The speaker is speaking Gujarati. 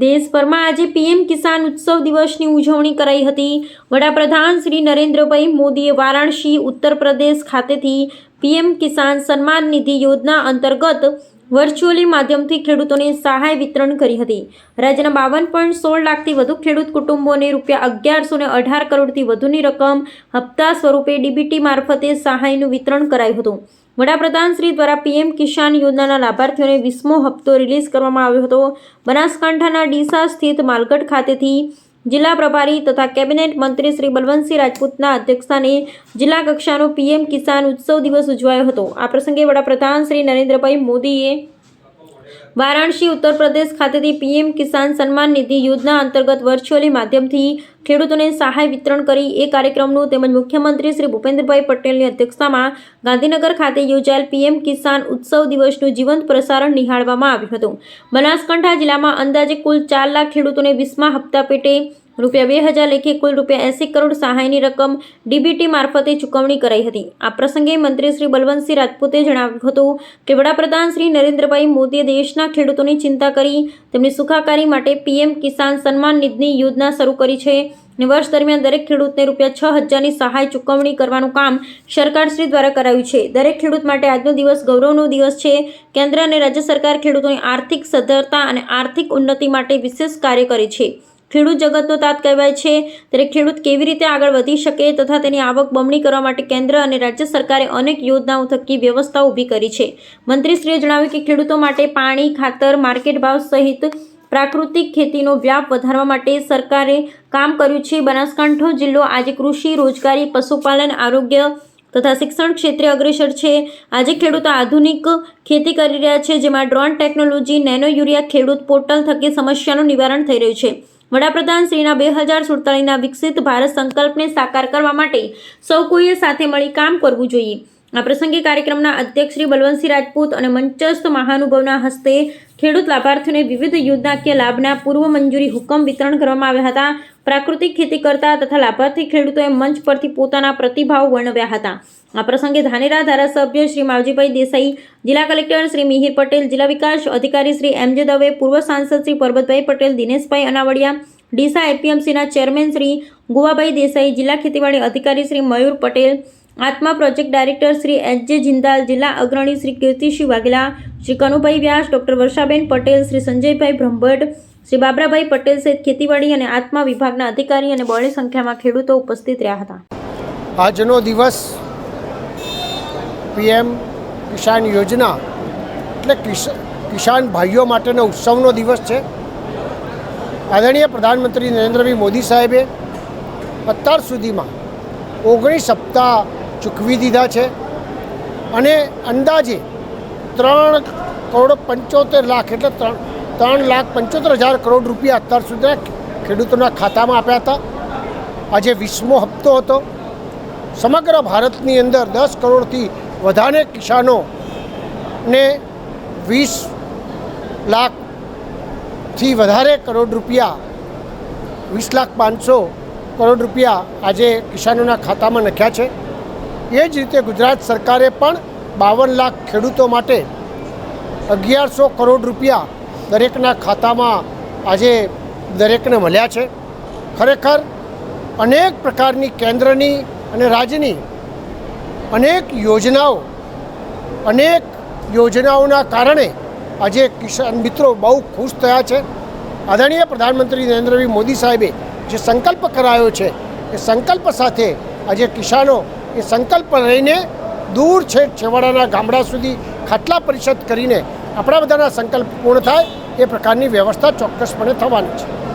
દેશભરમાં આજે પીએમ કિસાન ઉત્સવ દિવસની ઉજવણી કરાઈ હતી. વડાપ્રધાન શ્રી નરેન્દ્રભાઈ મોદીએ વારાણસી ઉત્તર પ્રદેશ ખાતેથી પીએમ કિસાન સન્માન નિધિ યોજના અંતર્ગત વર્ચ્યુઅલી માધ્યમથી ખેડૂતોને સહાય વિતરણ કરી હતી. રાજ્યના બાવન પોઈન્ટ સોળ લાખથી વધુ ખેડૂત કુટુંબોને રૂપિયા અગિયારસો ને અઢાર કરોડથી વધુની રકમ હપ્તા સ્વરૂપે ડીબીટી મારફતે સહાયનું વિતરણ કરાયું હતું. વડાપ્રધાન શ્રી દ્વારા પીએમ કિસાન યોજનાના લાભાર્થીઓને વીસમો હપ્તો રિલીઝ કરવામાં આવ્યો હતો. બનાસકાંઠાના ડીસા સ્થિત માલગઢ ખાતેથી જિલ્લા પ્રભારી તથા કેબિનેટ મંત્રી શ્રી બલવંતસિંહ રાજપૂતના અધ્યક્ષસ્થાને જિલ્લા કક્ષાનો પીએમ કિસાન ઉત્સવ દિવસ ઉજવાયો હતો. આ પ્રસંગે વડાપ્રધાન શ્રી નરેન્દ્રભાઈ મોદીએ વારાણસી, ઉત્તર પ્રદેશ ખાતેથી પીએમ કિસાન સન્માન નિધિ યોજના અંતર્ગત વર્ચ્યુઅલી માધ્યમથી ખેડૂતોને સહાય વિતરણ કરી એ કાર્યક્રમનું તેમજ મુખ્યમંત્રી શ્રી ભૂપેન્દ્રભાઈ પટેલની અધ્યક્ષતામાં ગાંધીનગર ખાતે યોજાયેલ પીએમ કિસાન ઉત્સવ દિવસનું જીવંત પ્રસારણ નિહાળવામાં આવ્યું હતું. બનાસકાંઠા જિલ્લામાં અંદાજે કુલ ચાર લાખ ખેડૂતોને વીસમા હપ્તા પેટે રૂપિયા બે હજાર લેખે કુલ રૂપિયા એંસી કરોડ સહાયની રકમ ડીબીટી મારફતે ચૂકવણી કરાઈ હતી. આ પ્રસંગે મંત્રી શ્રી બલવંતસિંહ રાજપૂતે જણાવ્યું હતું કે વડાપ્રધાન શ્રી નરેન્દ્રભાઈ મોદીએ દેશના ખેડૂતોની ચિંતા કરી, તેમની સુખાકારી માટે પીએમ કિસાન સન્માન નિધિની યોજના શરૂ કરી છે ને વર્ષ દરમિયાન દરેક ખેડૂતને રૂપિયા છ હજારની સહાય ચૂકવણી કરવાનું કામ સરકારશ્રી દ્વારા કરાયું છે. દરેક ખેડૂત માટે આજનો દિવસ ગૌરવનો દિવસ છે. કેન્દ્ર અને રાજ્ય સરકાર ખેડૂતોની આર્થિક સદ્ધરતા અને આર્થિક ઉન્નતિ માટે વિશેષ કાર્ય કરે છે. ખેડૂત જગતનો તાત કહેવાય છે. ત્યારે ખેડૂત કેવી રીતે આગળ વધી શકે તથા તેની આવક બમણી કરવા માટે કેન્દ્ર અને રાજ્ય સરકારે અનેક યોજનાઓ થકી વ્યવસ્થા ઊભી કરી છે. મંત્રીશ્રીએ જણાવ્યું કે ખેડૂતો માટે પાણી, ખાતર, માર્કેટ ભાવ સહિત પ્રાકૃતિક ખેતીનો વ્યાપ વધારવા માટે સરકારે કામ કર્યું છે. બનાસકાંઠો જિલ્લો આજે કૃષિ, રોજગારી, પશુપાલન, આરોગ્ય તથા શિક્ષણ ક્ષેત્રે અગ્રેસર છે. આજે ખેડૂતો આધુનિક ખેતી કરી રહ્યા છે, જેમાં ડ્રોન ટેકનોલોજી, નેનો યુરિયા ખેડૂત પોર્ટલ થકી સમસ્યાનું નિવારણ થઈ રહ્યું છે. વડાપ્રધાન શ્રીના બે હજાર સુડતાલીસના વિકસિત ભારત સંકલ્પને સાકાર કરવા માટે સૌ કોઈએ સાથે મળી કામ કરવું જોઈએ. આ પ્રસંગે કાર્યક્રમના અધ્યક્ષ શ્રી બલવંતસિંહ રાજપૂત અને મંચસ્થ મહાનુભાવના હસ્તે ખેડૂત લાભાર્થીઓને વિવિધ યોજનાકીય લાભના પૂર્વ મંજૂરી હુકમ વિતરણ કરવામાં આવ્યા હતા. પ્રાકૃતિક ખેતી કરતા તથા લાભાર્થી ખેડૂતોએ મંચ પરથી પોતાના પ્રતિભાવ વર્ણવ્યા હતા. આ પ્રસંગે ધાનેરા ધારાસભ્ય શ્રી માવજીભાઈ દેસાઈ, જિલ્લા કલેક્ટર શ્રી મિહિર પટેલ, જિલ્લા વિકાસ અધિકારી શ્રી એમ જે દવે, પૂર્વ સાંસદ શ્રી પરબતભાઈ પટેલ, દિનેશભાઈ અનાવડિયા, ડીસા એપીએમસીના ચેરમેન શ્રી ગુવાભાઈ દેસાઈ, જિલ્લા ખેતીવાડી અધિકારી શ્રી મયુર પટેલ આત્મા પ્રોજેક્ટ ડાયરેક્ટર શ્રી એચ જે જિંદાલ, જિલ્લા અગ્રણી શ્રી કીર્તિસિંહ વાઘેલા, શ્રી કનુભાઈ વ્યાસ, ડૉક્ટર વર્ષાબેન પટેલ, શ્રી સંજયભાઈ બ્રહ્મભટ્ટ, શ્રી બાબરાભાઈ પટેલ સહિત ખેતીવાડી અને આત્મા વિભાગના અધિકારી અને બહોળી સંખ્યામાં ખેડૂતો ઉપસ્થિત રહ્યા હતા. આજનો દિવસ પીએમ કિસાન યોજના એટલે કિસ- કિસાન ભાઈઓ માટેનો ઉત્સવનો દિવસ છે. આદરણીય પ્રધાનમંત્રી નરેન્દ્રભાઈ મોદી સાહેબે અત્યાર સુધીમાં ઓગણીસ હપ્તા ચૂકવી દીધા છે અને અંદાજે ત્રણ કરોડ પંચોતેર લાખ એટલે ત્રણ ત્રણ લાખ પંચોતેર હજાર કરોડ રૂપિયા અત્યાર સુધી ખેડૂતોના ખાતામાં આપ્યા હતા. આજે વીસમો હપ્તો હતો. સમગ્ર ભારતની અંદર દસ કરોડથી વધારે કિસાનોને વીસ લાખથી વધારે કરોડ રૂપિયા, વીસ લાખ પાંચસો કરોડ રૂપિયા આજે કિસાનોના ખાતામાં નાખ્યા છે. એ જ રીતે ગુજરાત સરકારે પણ બાવન લાખ ખેડૂતો માટે અગિયારસો કરોડ રૂપિયા દરેકના ખાતામાં આજે દરેકને મળ્યા છે. ખરેખર અનેક પ્રકારની કેન્દ્રની અને રાજ્યની અનેક યોજનાઓ, અનેક યોજનાઓના કારણે આજે કિસાન મિત્રો બહુ ખુશ થયા છે. આદરણીય પ્રધાનમંત્રી નરેન્દ્રભાઈ મોદી સાહેબે જે સંકલ્પ કરાયો છે, એ સંકલ્પ સાથે આજે કિસાનો એ સંકલ્પ લઈને દૂર છેક છેવાડાના ગામડા સુધી ખાટલા પરિષદ કરીને આપણા બધાના સંકલ્પ પૂર્ણ થાય એ પ્રકારની વ્યવસ્થા ચોક્કસપણે થવાની છે.